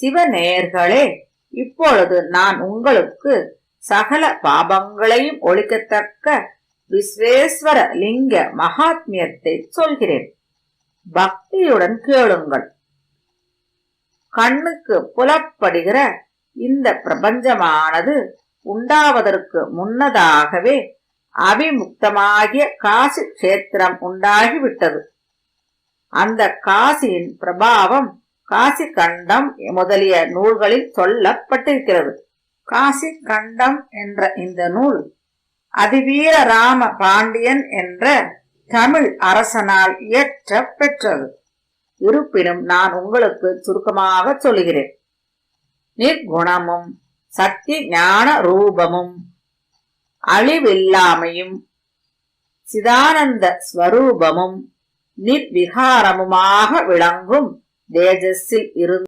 சிவநேயர்களே இப்பொழுது நான் உங்களுக்கு சகல பாபங்களையும் ஒழிக்கத்தக்க விஸ்வேஸ்வர லிங்க மகாத்மியத்தை சொல்கிறேன். பக்தியுடன் கேளுங்கள். கண்ணுக்கு புலப்படுகிற இந்த பிரபஞ்சமானது உண்டாவதற்கு முன்னதாகவே அபிமுக்தமாகிய காசி கஷேத்திரம் உண்டாகிவிட்டது. அந்த காசியின் பிரபாவம் காசி கண்டம் முதலிய நூல்களில் சொல்லப்பட்டிருக்கிறது. காசி கண்டம் என்ற இந்த நூல் அதிவீர ராம பாண்டியன் என்ற தமிழ் அரசனால் இயற்ற பெற்றது இருப்பினும் நான் உங்களுக்கு சுருக்கமாக சொல்கிறேன் நிர்குணமும் சக்தி ஞான ரூபமும் அழிவில்லாமையும் சிதானந்த ஸ்வரூபமும் நிர்விகாரமுமாக விளங்கும் தேஜஸில் இருந்து